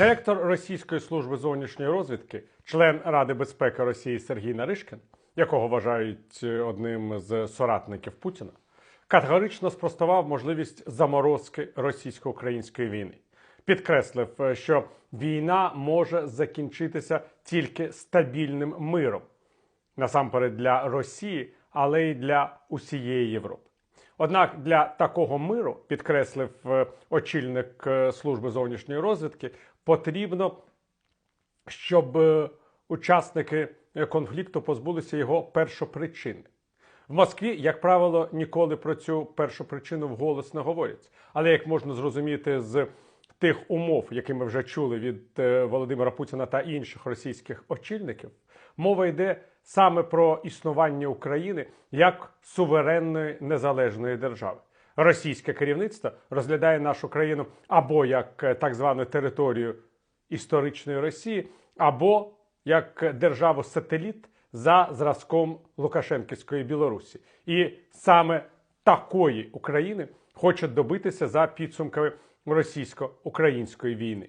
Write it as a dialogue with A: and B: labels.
A: Директор Російської служби зовнішньої розвідки, член Ради безпеки Росії Сергій Наришкін, якого вважають е, одним з соратників Путіна, категорично спростував можливість заморозки російсько-української війни. Підкреслив, е, що війна може закінчитися тільки стабільним миром, насамперед для Росії, але й для усієї Європи. Однак для такого миру, підкреслив е, очільник е, служби зовнішньої розвідки, потрібно, щоб е, учасники конфлікту позбулися його першопричини. В Москві, як правило, ніколи про цю першопричину вголос не говорять. Але як можна зрозуміти з тих умов, які ми вже чули від Володимира Путіна та інших російських очільників, мова йде саме про існування України як суверенної незалежної держави. Російське керівництво розглядає нашу країну або як е, так звану територію історичної Росії, або як державу-сателіт за зразком Лукашенківської Білорусі. І саме такої України хочуть добитися за підсумками російсько-української війни.